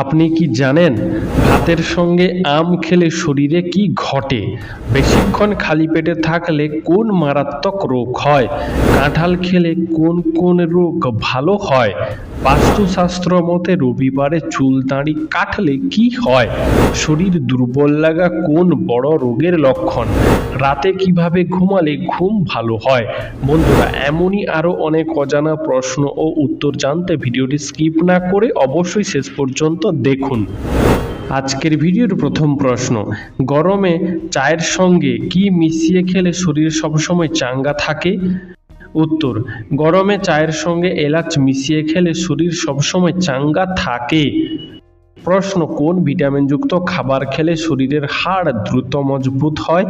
আপনি কি জানেন হাতের সঙ্গে আম খেলে শরীরে কি ঘটে? বেশিক্ষণ খালি পেটে থাকলে কোন মারাত্মক রোগ হয়? কাঁঠাল খেলে কোন কোন রোগ ভালো হয়? বাস্তুশাস্ত্র মতে রবিবারে চুল দাঁড়ি কাটলে কি হয়? শরীর দুর্বল লাগা কোন বড় রোগের লক্ষণ? রাতে কীভাবে ঘুমালে ঘুম ভালো হয়? বন্ধুরা, এমনই আরও অনেক অজানা প্রশ্ন ও উত্তর জানতে ভিডিওটি স্কিপ না করে অবশ্যই শেষ পর্যন্ত দেখুন। আজকের ভিডিওর প্রথম প্রশ্ন, গরমে চায়ের সঙ্গে কি মিশিয়ে খেলে শরীর সবসময় চাঙ্গা থাকে? উত্তর, গরমে চায়ের সঙ্গে এলাচ মিশিয়ে খেলে শরীর সবসময় চাঙ্গা থাকে। প্রশ্ন, কোন ভিটামিনযুক্ত খাবার খেলে শরীরের হাড় দ্রুত মজবুত হয়?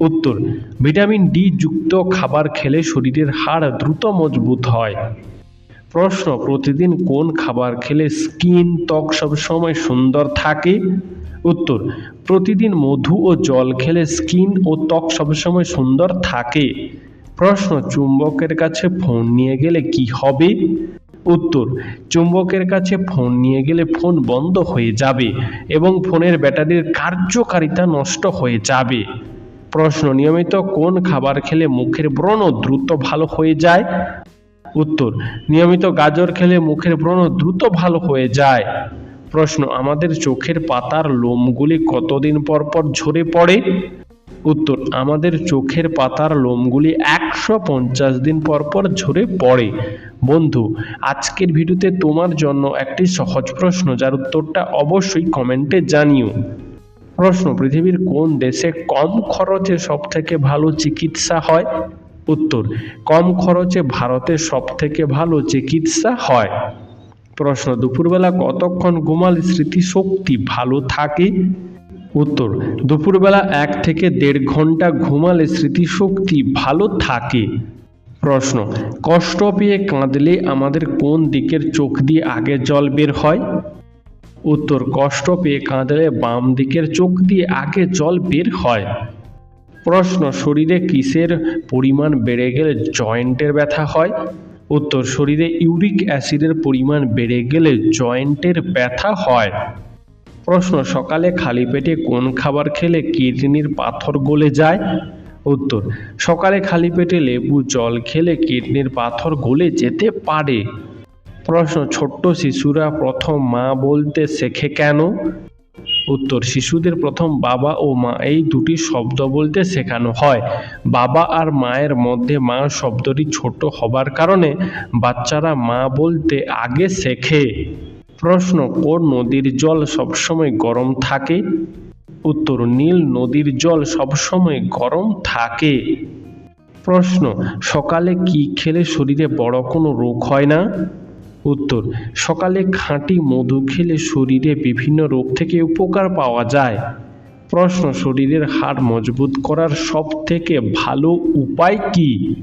উত্তর, ভিটামিন ডি যুক্ত খাবার খেলে শরীরের হাড় দ্রুত মজবুত হয়। প্রশ্ন, প্রতিদিন কোন খাবার খেলে স্কিন ত্বক সবসময় সুন্দর থাকে? উত্তর, প্রতিদিন মধু ও জল খেলে স্কিন ও ত্বক সবসময় সুন্দর থাকে। প্রশ্ন, চুম্বকের কাছে ফোন নিয়ে গেলে কি হবে? উত্তর, চুম্বকের কাছে ফোন নিয়ে গেলে ফোন বন্ধ হয়ে যাবে এবং ফোনের ব্যাটারির কার্যকারিতা নষ্ট হয়ে যাবে। প্রশ্ন, নিয়মিত কোন খাবার খেলে মুখের ব্রণ দ্রুত ভালো হয়ে যায়? উত্তর, নিয়মিত গাজর খেলে মুখের ব্রণ দ্রুত ভালো হয়ে যায়। প্রশ্ন, আমাদের চোখের পাতার লোমগুলি কতদিন পর পর ঝরে পড়ে? উত্তর, আমাদের চোখের পাতার লোমগুলি একশো পঞ্চাশ দিন পর পর ঝরে পড়ে। বন্ধু, আজকের ভিডিওতে তোমার জন্য একটি সহজ প্রশ্ন, যার উত্তরটা অবশ্যই কমেন্টে জানিও। প্রশ্ন, পৃথিবীর কোন দেশে কম খরচে সব থেকে ভালো চিকিৎসা হয়? উত্তর, কম খরচে ভারতে সব থেকে ভালো চিকিৎসা হয়। প্রশ্ন, দুপুরবেলা কতক্ষণ ঘুমালে স্মৃতিশক্তি ভালো থাকে? উত্তর, দুপুরবেলা এক থেকে দেড় ঘণ্টা ঘুমালে স্মৃতিশক্তি ভালো থাকে। প্রশ্ন, কষ্ট পেয়ে কাঁদলে আমাদের কোন দিকের চোখ দিয়ে আগে জল বের হয়? উত্তর, কষ্ট পেয়ে কাঁদলে বাম দিকের চোখ দিয়ে আগে জল বের হয়। প্রশ্ন, শরীরে কিসের পরিমাণ বেড়ে গেলে জয়েন্টের ব্যথা হয়? উত্তর, শরীরে ইউরিক অ্যাসিডের পরিমাণ বেড়ে গেলে জয়েন্টের ব্যথা হয়। প্রশ্ন, সকালে খালি পেটে কোন খাবার খেলে কিডনির পাথর গলে যায়? উত্তর, সকালে খালি পেটে লেবু, জল খেলে কিডনির পাথর গলে যেতে পারে। প্রশ্ন, ছোট্ট শিশুরা প্রথম মা বলতে শেখে কেন? উত্তর, শিশুদের প্রথম বাবা ও মা এই দুটি শব্দ বলতে শেখানো হয়। বাবা আর মায়ের মধ্যে মা শব্দটি ছোট হবার কারণে বাচ্চারা মা বলতে আগে শেখে। প্রশ্ন, কোন নদীর জল সবসময় গরম থাকে? উত্তর, নীল নদীর জল সবসময় গরম থাকে। প্রশ্ন, সকালে কি খেলে শরীরে বড় কোনো রোগ হয় না? উত্তর, সকালে খাঁটি মধু খেলে শরীরে বিভিন্ন রোগ থেকে উপকার পাওয়া যায়। প্রশ্ন, শরীরের হাড় মজবুত করার সব থেকে ভালো উপায় কি?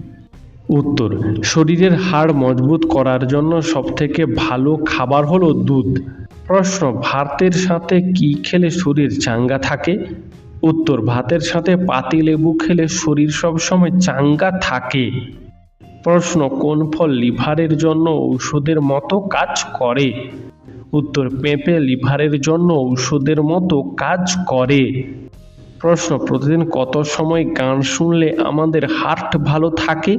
উত্তর, শরীরের হাড় মজবুত করার জন্য সবথেকে ভালো খাবার হলো দুধ। প্রশ্ন, ভাতের সাথে কি খেলে শরীর চাঙ্গা থাকে? উত্তর, ভাতের সাথে পাতি লেবু খেলে শরীর সবসময় চাঙ্গা থাকে। প্রশ্ন, কোন ফল লিভারের জন্য ঔষধের মতো কাজ করে? উত্তর, পেঁপে লিভারের জন্য ঔষধের মতো কাজ করে। প্রশ্ন, প্রতিদিন কত সময় গান শুনলে আমাদের হার্ট ভালো থাকে?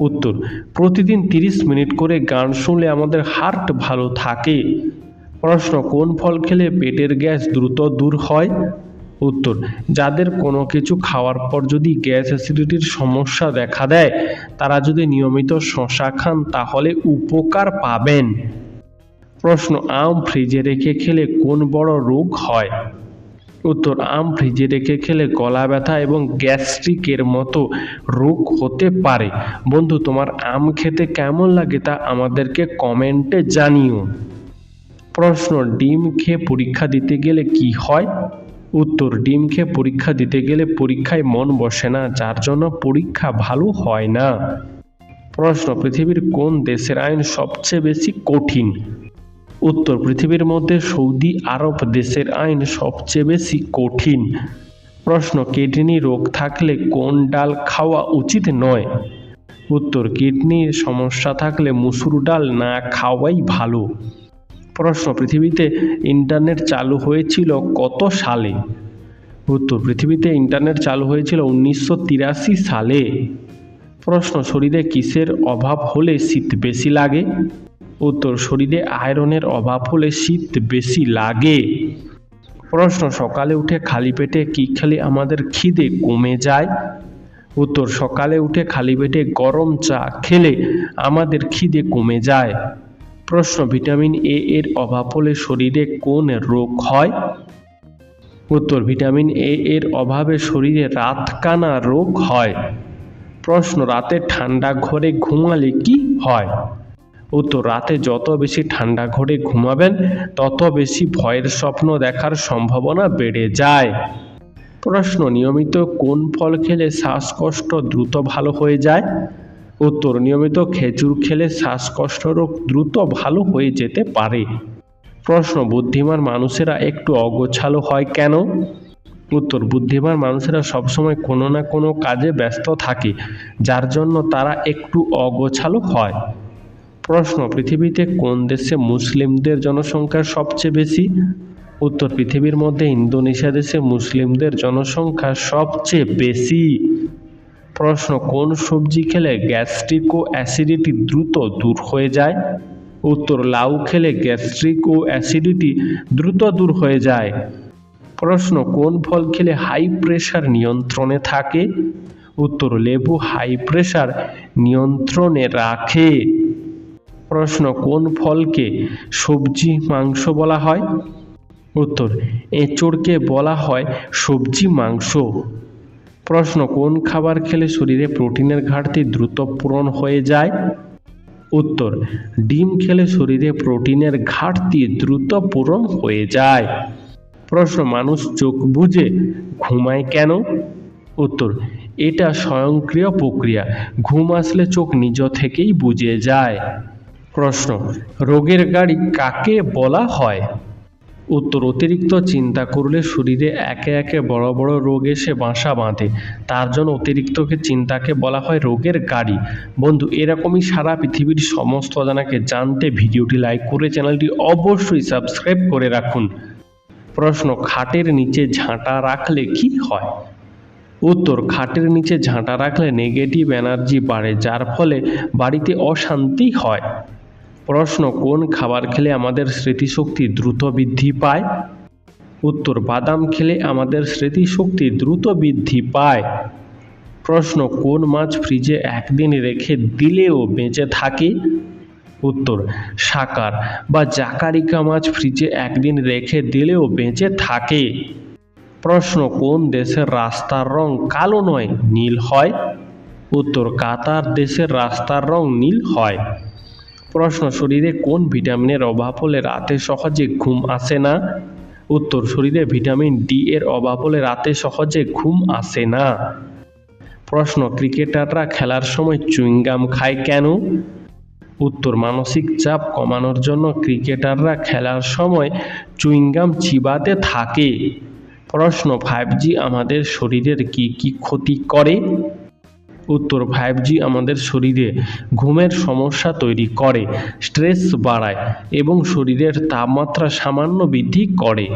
উত্তর, প্রতিদিন তিরিশ মিনিট করে গান শুনলে আমাদের হার্ট ভালো থাকে। প্রশ্ন, কোন ফল খেলে পেটের গ্যাস দ্রুত দূর হয়? উত্তর, যাদের কোনো কিছু খাওয়ার পর যদি গ্যাস অ্যাসিডিটির সমস্যা দেখা দেয়, তারা যদি নিয়মিত শশা খান তাহলে উপকার পাবেন। প্রশ্ন, আম ফ্রিজে রেখে খেলে কোন বড় রোগ হয়? উত্তর, আম ফ্রিজে রেখে খেলে গলা ব্যথা এবং গ্যাস্ট্রিকের মতো রোগ হতে পারে। বন্ধু, তোমার আম খেতে কেমন লাগে তা আমাদেরকে কমেন্টে জানিও। প্রশ্ন, ডিম খেয়ে পরীক্ষা দিতে গেলে কি হয়? উত্তর, ডিম খেয়ে পরীক্ষা দিতে গেলে পরীক্ষায় মন বসে না, যার জন্য পরীক্ষা ভালো হয় না। প্রশ্ন, পৃথিবীর কোন দেশের আইন সবচেয়ে বেশি কঠিন? উত্তর পৃথিবীর মধ্যে সৌদি আরব দেশের আইন সবচেয়ে বেশি কঠিন। প্রশ্ন, কিডনি রোগ থাকলে কোন ডাল খাওয়া উচিত নয়? উত্তর, কিডনির সমস্যা থাকলে মুসুর ডাল না খাওয়াই ভালো। প্রশ্ন, পৃথিবীতে ইন্টারনেট চালু হয়েছিল কত সালে? উত্তর, পৃথিবীতে ইন্টারনেট চালু হয়েছিল উনিশশো তিরাশি সালে। প্রশ্ন, শরীরে কিসের অভাব হলে শীত বেশি লাগে? উত্তর, শরীরে আয়রনের অভাব হলে শীত বেশি লাগে। প্রশ্ন, সকালে উঠে খালি পেটে কি খেলে আমাদের খিদে কমে যায়? উত্তর, সকালে উঠে খালি পেটে গরম চা খেলে আমাদের খিদে কমে যায়। প্রশ্ন, ভিটামিন এ এর অভাব হলে শরীরে কোন রোগ হয়? উত্তর, ভিটামিন এ এর অভাবে শরীরে রাতকানা রোগ হয়। প্রশ্ন, রাতে ঠান্ডা ঘরে ঘুমালে কি হয়? উত্তর রাতে যত বেশি ঠান্ডা ঘরে ঘুমাবেন, তত বেশি ভয়ের স্বপ্ন দেখার সম্ভাবনা বেড়ে যায়। প্রশ্ন, নিয়মিত কোন ফল খেলে শ্বাসকষ্ট দ্রুত ভালো হয়ে যায়? উত্তর, নিয়মিত খেজুর খেলে শ্বাসকষ্ট রোগ দ্রুত ভালো হয়ে যেতে পারে। প্রশ্ন, বুদ্ধিমান মানুষেরা একটু অগোছালো হয় কেন? উত্তর, বুদ্ধিমান মানুষেরা সবসময় কোনো না কোনো কাজে ব্যস্ত থাকে, যার জন্য তারা একটু অগোছালো হয়। প্রশ্ন, পৃথিবীতে কোন দেশে মুসলিমদের জনসংখ্যা সবচেয়ে বেশি? উত্তর, পৃথিবীর মধ্যে ইন্দোনেশিয়া দেশে মুসলিমদের জনসংখ্যা সবচেয়ে বেশি। প্রশ্ন, কোন সবজি খেলে গ্যাস্ট্রিক ও অ্যাসিডিটি দ্রুত দূর হয়ে যায়? উত্তর, লাউ খেলে গ্যাস্ট্রিক ও অ্যাসিডিটি দ্রুত দূর হয়ে যায়। প্রশ্ন, কোন ফল খেলে হাই প্রেশার নিয়ন্ত্রণে থাকে? উত্তর, লেবু হাই প্রেশার নিয়ন্ত্রণে রাখে। প্রশ্ন, কোন ফলকে সবজি, মাংস বলা হয়? উত্তর, এঁচড়কে বলা হয় সবজি, মাংস। প্রশ্ন, কোন খাবার খেলে শরীরে প্রোটিনের ঘাটতি দ্রুত পূরণ হয়ে যায়? উত্তর, ডিম খেলে শরীরে প্রোটিনের ঘাটতি দ্রুত পূরণ হয়ে যায়। প্রশ্ন, মানুষ চোখ বুঝে ঘুমায় কেন? উত্তর, এটা স্বয়ংক্রিয় প্রক্রিয়া। ঘুম আসলে চোখ নিজ থেকেই বুঝে যায়। প্রশ্ন, রোগের গাড়ি কাকে বলা হয়? উত্তর, অতিরিক্ত চিন্তা করলে শরীরে একে একে বড় বড় রোগ এসে বাসা বাঁধে। তার জন্য অতিরিক্তকে চিন্তাকে বলা হয় রোগের গাড়ি। বন্ধু, এরকমই সারা পৃথিবীর সমস্ত অজানাকে জানতে ভিডিওটি লাইক করে চ্যানেলটি অবশ্যই সাবস্ক্রাইব করে রাখুন। প্রশ্ন, খাটের নিচে ঝাঁটা রাখলে কি হয়? উত্তর, খাটের নিচে ঝাঁটা রাখলে নেগেটিভ এনার্জি বাড়ে, যার ফলে বাড়িতে অশান্তি হয়। প্রশ্ন, কোন খাবার খেলে আমাদের স্মৃতিশক্তি দ্রুত বৃদ্ধি পায়? উত্তর, বাদাম খেলে আমাদের স্মৃতিশক্তি দ্রুত বৃদ্ধি পায়। প্রশ্ন, কোন মাছ ফ্রিজে একদিন রেখে দিলেও বেঁচে থাকে? উত্তর, সাকার বা জাকারিকা মাছ ফ্রিজে একদিন রেখে দিলেও বেঁচে থাকে। প্রশ্ন, কোন দেশের রাস্তার রং কালো নয়, নীল হয়? উত্তর, কাতার দেশের রাস্তার রং নীল হয়। প্রশ্ন, শরীরে কোন ভিটামিনের অভাব হলে রাতে সহজে ঘুম আসে না? উত্তর, শরীরে ভিটামিন ডি এর অভাব হলে রাতে সহজে ঘুম আসে না। প্রশ্ন, ক্রিকেটাররা খেলার সময় চুইংগাম খায় কেন? উত্তর, মানসিক চাপ কমানোর জন্য ক্রিকেটাররা খেলার সময় চুইংগাম চিবাতে থাকে। প্রশ্ন, ফাইভ জি আমাদের শরীরের কি কি ক্ষতি করে? উত্তর ফাইভ জি আমাদের শরীরে ঘুমের সমস্যা তৈরি করে স্ট্রেস বাড়ায় এবং শরীরের তাপমাত্রা সামান্য বৃদ্ধি করে।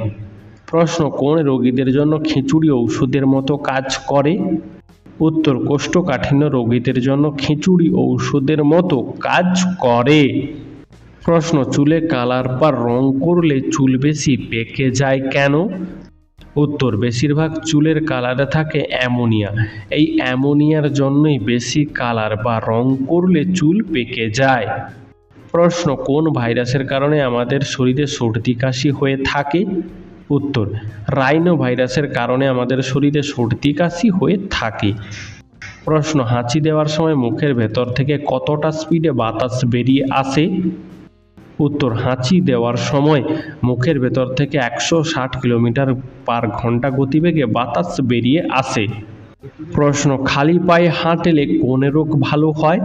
প্রশ্ন, কোন রোগীদের জন্য খিচুড়ি ঔষধের মতো কাজ করে? উত্তর, কোষ্ঠকাঠিন্য রোগীদের জন্য খিচুড়ি ঔষধের মতো কাজ করে। প্রশ্ন, চুলে কালার বা রং করলে চুল বেশি পেকে যায় কেন? উত্তর, বেশিরভাগ চুলের কালারে থাকে অ্যামোনিয়া। এই অ্যামোনিয়ার জন্যই বেশি কালার বা রং করলে চুল পেকে যায়। প্রশ্ন, কোন ভাইরাসের কারণে আমাদের শরীরে সর্দি কাশি হয়ে থাকে? উত্তর, রাইনো ভাইরাসের কারণে আমাদের শরীরে সর্দি কাশি হয়ে থাকে। প্রশ্ন, হাঁচি দেওয়ার সময় মুখের ভেতর থেকে কতটা স্পিডে বাতাস বেরিয়ে আসে? উত্তর হাঁচি দেওয়ার সময় মুখের ভেতর থেকে একশো ষাট কিলোমিটার পার ঘণ্টা গতিবেগে বাতাস বেরিয়ে আসে। প্রশ্ন, খালি পায়ে হাঁটলে কোন রোগ ভালো হয়?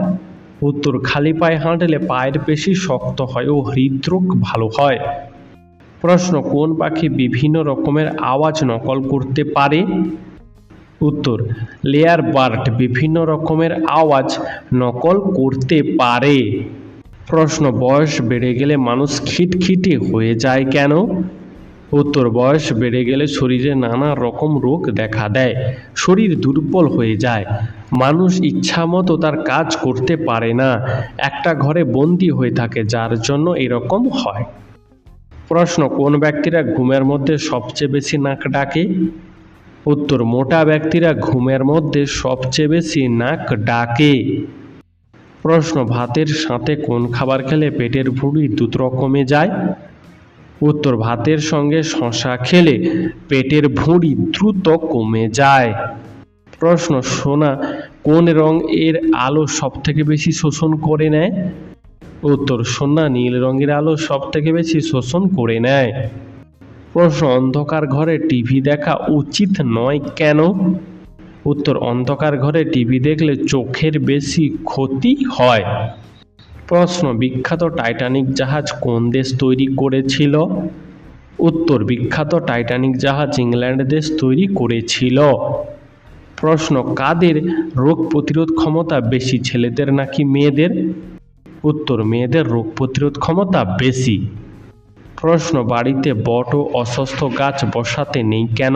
উত্তর, খালি পায়ে হাঁটলে পায়ের পেশি শক্ত হয় ও হৃদরোগ ভালো হয়। প্রশ্ন, কোন পাখি বিভিন্ন রকমের আওয়াজ নকল করতে পারে? উত্তর লেয়ার বার্ড বিভিন্ন রকমের আওয়াজ নকল করতে পারে। প্রশ্ন, বয়স বেড়ে গেলে মানুষ খিটখিটে হয়ে যায় কেন? উত্তর, বয়স বেড়ে গেলে শরীরে নানা রকম রোগ দেখা দেয়, শরীর দুর্বল হয়ে যায়, মানুষ ইচ্ছামতো তার কাজ করতে পারে না, একটা ঘরে বন্দি হয়ে থাকে যার জন্য এরকম হয়। প্রশ্ন, কোন ব্যক্তিরা ঘুমের মধ্যে সবচেয়ে বেশি নাক ডাকে? উত্তর, মোটা ব্যক্তিরা ঘুমের মধ্যে সবচেয়ে বেশি নাক ডাকে। প্রশ্ন, ভাতের সাথে কোন খাবার খেলে পেটের ভুঁড়ি দ্রুত কমে যায়? উত্তর, ভাতের সঙ্গে শশা খেলে পেটের ভুঁড়ি দ্রুত কমে যায়। প্রশ্ন, সোনা কোন রং এর আলো সব থেকে বেশি শোষণ করে নেয়? উত্তর, সোনা নীল রঙের আলো সব থেকে বেশি শোষণ করে নেয়। প্রশ্ন, অন্ধকার ঘরে টিভি দেখা উচিত নয় কেন? উত্তর অন্ধকার ঘরে টিভি দেখলে চোখের বেশি ক্ষতি হয়। প্রশ্ন, বিখ্যাত টাইটানিক জাহাজ কোন দেশ তৈরি করেছিল? উত্তর, বিখ্যাত টাইটানিক জাহাজ ইংল্যান্ড দেশ তৈরি করেছিল। প্রশ্ন, কাদের রোগ প্রতিরোধ ক্ষমতা বেশি, ছেলেদের নাকি মেয়েদের? উত্তর, মেয়েদের রোগ প্রতিরোধ ক্ষমতা বেশি। প্রশ্ন, বাড়িতে বট ও অসুস্থ গাছ বসাতে নেই কেন?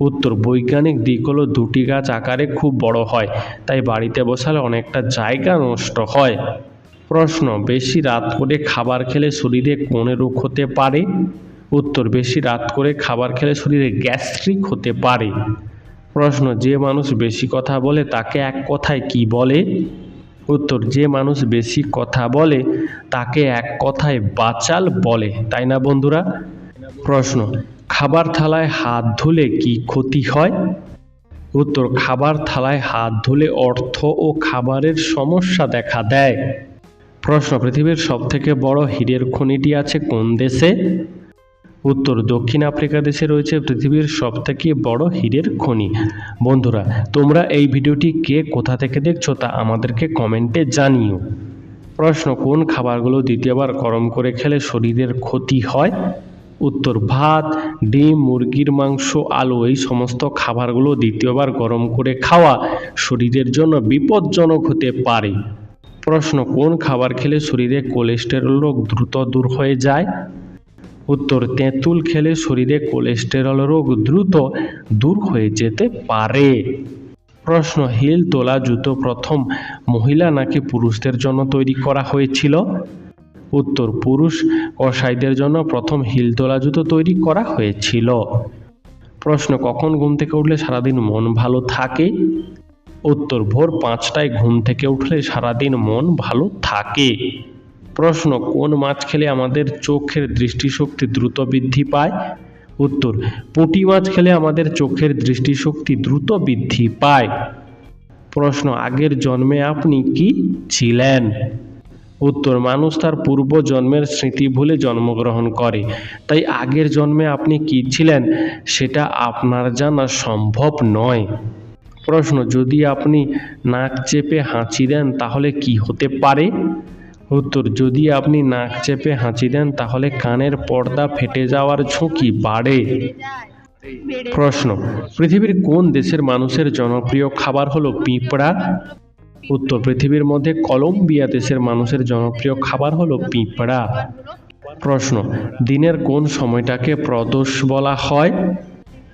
উত্তর, বৈজ্ঞানিক দিক হলো দুটি গাছ আকারে খুব বড় হয়, তাই বাড়িতে বসালে অনেকটা জায়গা নষ্ট হয়। প্রশ্ন, বেশি রাত করে খাবার খেলে শরীরে কোন রোগ হতে পারে? উত্তর, বেশি রাত করে খাবার খেলে শরীরে গ্যাস্ট্রিক হতে পারে। প্রশ্ন, যে মানুষ বেশি কথা বলে তাকে এক কথায় কি বলে? উত্তর, যে মানুষ বেশি কথা বলে তাকে এক কথায় বাচাল বলে, তাই না বন্ধুরা? প্রশ্ন খাবার থালায় হাত ধুলে কি ক্ষতি হয়? উত্তর, খাবার থালায় হাত ধুলে অর্থ ও খাবারের সমস্যা দেখা দেয়। প্রশ্ন, পৃথিবীর সবথেকে বড় হীরের খনিটি আছে কোন দেশে? উত্তর, দক্ষিণ আফ্রিকা দেশে রয়েছে পৃথিবীর সবথেকে বড় হীরের খনি। বন্ধুরা, তোমরা এই ভিডিওটি কে কোথা থেকে দেখছ তা আমাদেরকে কমেন্টে জানিও। প্রশ্ন, কোন খাবারগুলো দ্বিতীয়বার গরম করে খেলে শরীরের ক্ষতি হয়? উত্তর ভাত, ডিম, মুরগির মাংস, আলু, এই সমস্ত খাবারগুলো দ্বিতীয়বার গরম করে খাওয়া শরীরের জন্য বিপজ্জনক হতে পারে। প্রশ্ন, কোন খাবার খেলে শরীরে কোলেস্টেরল রোগ দ্রুত দূর হয়ে যায়? উত্তর, তেঁতুল খেলে শরীরে কোলেস্টেরল রোগ দ্রুত দূর হয়ে যেতে পারে। প্রশ্ন, হিল তোলা জুতো প্রথম মহিলা নাকি পুরুষদের জন্য তৈরি করা হয়েছিল? উত্তর পুরুষ কসাইদের জন্য প্রথম হিল তোলা জুতো তৈরি করা হয়েছিল। প্রশ্ন, কখন ঘুম থেকে উঠলে সারাদিন মন ভালো থাকে? উত্তর, ভোর পাঁচটায় ঘুম থেকে উঠলে সারাদিন মন ভালো থাকে। প্রশ্ন, কোন মাছ খেলে আমাদের চোখের দৃষ্টিশক্তি দ্রুত বৃদ্ধি পায়? উত্তর, পুঁটি মাছ খেলে আমাদের চোখের দৃষ্টিশক্তি দ্রুত বৃদ্ধি পায়। প্রশ্ন, আগের জন্মে আপনি কি ছিলেন? উত্তর, মানুষ তার পূর্ব জন্মের স্মৃতি ভুলে জন্মগ্রহণ করে। তাই আগের জন্মে আপনি কি ছিলেন সেটা আপনার জানা সম্ভব নয়। প্রশ্ন, যদি আপনি নাক চেপে হাঁচি দেন তাহলে কি হতে পারে? উত্তর, যদি আপনি নাক চেপে হাঁচি দেন তাহলে কানের পর্দা ফেটে যাওয়ার ঝুঁকি বাড়ে। প্রশ্ন, পৃথিবীর কোন দেশের মানুষের জনপ্রিয় খাবার হলো পিঁপড়া? উত্তর পৃথিবীর মধ্যে কলম্বিয়া দেশের মানুষের জনপ্রিয় খাবার হলো পিঁপড়া। প্রশ্ন, দিনের কোন সময়টাকে প্রদোষ বলা হয়?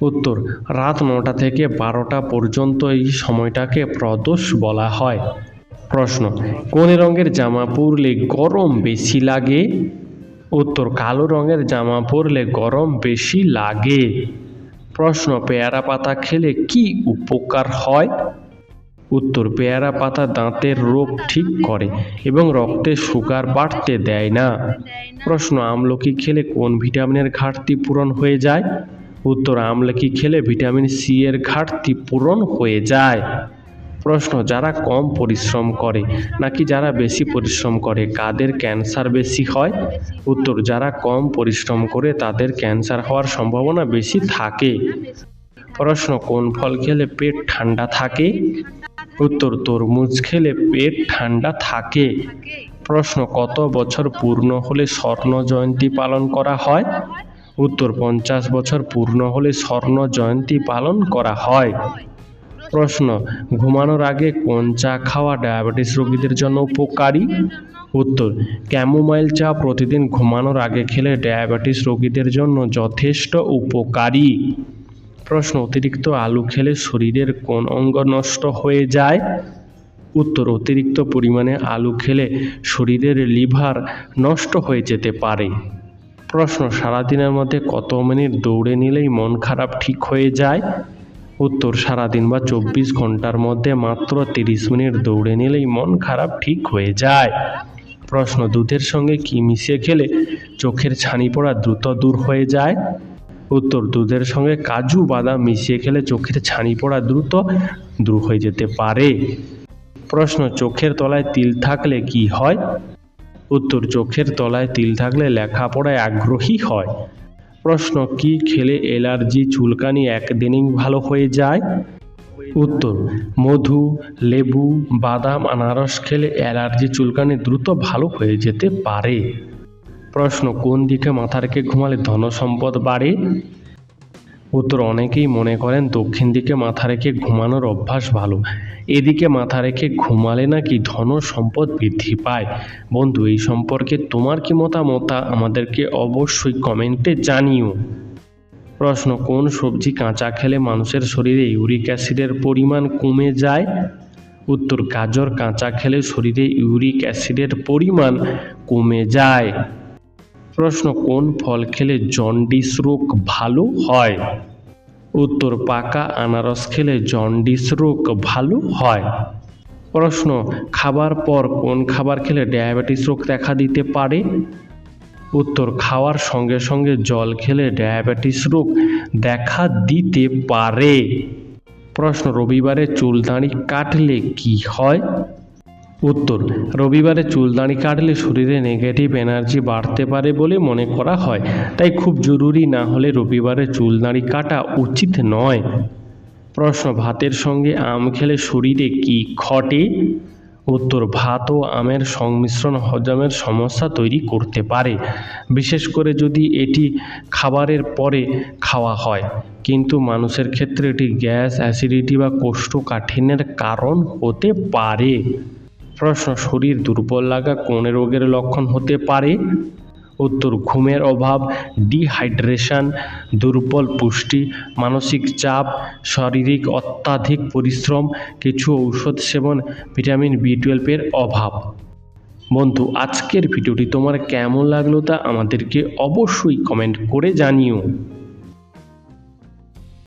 উত্তর, রাত নটা থেকে বারোটা পর্যন্ত এই সময়টাকে প্রদোষ বলা হয়। প্রশ্ন, কোন রঙের জামা পরলে গরম বেশি লাগে? উত্তর, কালো রঙের জামা পরলে গরম বেশি লাগে। প্রশ্ন, পেয়ারা পাতা খেলে কি উপকার হয়? উত্তর, পেয়ারা পাতা দাঁতের রোগ ঠিক করে এবং রক্তে সুগার বাড়তে দেয় না। প্রশ্ন, আমলকি খেলে কোন ভিটামিনের ঘাটতি পূরণ হয়ে যায়? উত্তর, আমলকি খেলে ভিটামিন সি এর ঘাটতি পূরণ হয়ে যায়। প্রশ্ন, যারা কম পরিশ্রম করে নাকি যারা বেশি পরিশ্রম করে, কাদের ক্যান্সার বেশি হয়? উত্তর, যারা কম পরিশ্রম করে তাদের ক্যান্সার হওয়ার সম্ভাবনা বেশি থাকে। প্রশ্ন, কোন ফল খেলে পেট ঠান্ডা থাকে? উত্তর, তরমুজ খেলে পেট ঠান্ডা থাকে। প্রশ্ন, কত বছর পূর্ণ হলে স্বর্ণ জয়ন্তী পালন করা হয়? উত্তর, পঞ্চাশ বছর পূর্ণ হলে স্বর্ণ জয়ন্তী পালন করা হয়। প্রশ্ন, ঘুমানোর আগে কোন চা খাওয়া ডায়াবেটিস রোগীদের জন্য উপকারী? উত্তর, ক্যামোমাইল চা প্রতিদিন ঘুমানোর আগে খেলে ডায়াবেটিস রোগীদের জন্য যথেষ্ট উপকারী। প্রশ্ন, অতিরিক্ত আলু খেলে শরীরের কোন অঙ্গ নষ্ট হয়ে যায়? উত্তর, অতিরিক্ত পরিমাণে আলু খেলে শরীরের লিভার নষ্ট হয়ে যেতে পারে। প্রশ্ন, সারাদিনের মধ্যে কত মিনিট দৌড়ে নিলেই মন খারাপ ঠিক হয়ে যায়? উত্তর, সারাদিন বা চব্বিশ ঘণ্টার মধ্যে মাত্র তিরিশ মিনিট দৌড়ে নিলেই মন খারাপ ঠিক হয়ে যায়। প্রশ্ন, দুধের সঙ্গে কি মিশিয়ে খেলে চোখের ছানি পড়া দ্রুত দূর হয়ে যায়? উত্তর, দুধের সঙ্গে কাজু, বাদাম মিশিয়ে খেলে চোখের ছানি পড়া দ্রুত দূর হয়ে যেতে পারে। প্রশ্ন, চোখের তলায় তিল থাকলে কি হয়? উত্তর, চোখের তলায় তিল থাকলে লেখাপড়ায় আগ্রহী হয়। প্রশ্ন, কি খেলে অ্যালার্জি চুলকানি একদিনেই ভালো হয়ে যায়? উত্তর, মধু, লেবু, বাদাম, আনারস খেলে অ্যালার্জি চুলকানি দ্রুত ভালো হয়ে যেতে পারে। প্রশ্ন, কোন দিকে মাথা রেখে ঘুমালে ধন সম্পদ বাড়ে? উত্তর, অনেকেই মনে করেন দক্ষিণ দিকে মাথা রেখে ঘুমানোর অভ্যাস ভালো। এদিকে মাথা রেখে ঘুমালে নাকি ধন সম্পদ বৃদ্ধি পায়? বন্ধু, এই সম্পর্কে তোমার কি মতামত আমাদেরকে অবশ্যই কমেন্টে জানিও। প্রশ্ন, কোন সবজি কাঁচা খেলে মানুষের শরীরে ইউরিক অ্যাসিডের পরিমাণ কমে যায়? উত্তর, গাজর কাঁচা খেলে শরীরে ইউরিক অ্যাসিডের পরিমাণ কমে যায়। প্রশ্ন, কোন ফল খেলে জন্ডিস রোগ ভালো হয়? উত্তর, পাকা আনারস খেলে জন্ডিস রোগ ভালো হয়। প্রশ্ন, খাবার পর কোন খাবার খেলে ডায়াবেটিস রোগ দেখা দিতে পারে? উত্তর, খাওয়ার সঙ্গে সঙ্গে জল খেলে ডায়াবেটিস রোগ দেখা দিতে পারে। প্রশ্ন, রবিবারে চুল দাড়ি কাটলে কি হয়? উত্তর, রবিবারে চুল দাড়ি কাটলে শরীরে নেগেটিভ এনার্জি বাড়তে পারে বলে মনে করা হয়, তাই খুব জরুরি না হলে রবিবারে চুল দাড়ি কাটা উচিত নয়। প্রশ্ন, ভাতের সঙ্গে আম খেলে শরীরে কি ঘটে? উত্তর, ভাত ও আমের সংমিশ্রণ হজমের সমস্যা তৈরি করতে পারে, বিশেষ করে যদি এটি খাবারের পরে খাওয়া হয়। কিন্তু মানুষের ক্ষেত্রে এটি গ্যাস, অ্যাসিডিটি বা কোষ্ঠকাঠিন্যের কারণ হতে পারে। প্রশ্ন, শরীর দুর্বল লাগা কোন রোগের লক্ষণ হতে পারে? উত্তর, ঘুমের অভাব, ডিহাইড্রেশন, দুর্বল পুষ্টি, মানসিক চাপ, শারীরিক অত্যাধিক পরিশ্রম, কিছু ঔষধ সেবন, ভিটামিন বি টুয়েলভের অভাব। বন্ধু, আজকের ভিডিওটি তোমার কেমন লাগল তা আমাদেরকে অবশ্যই কমেন্ট করে জানিও।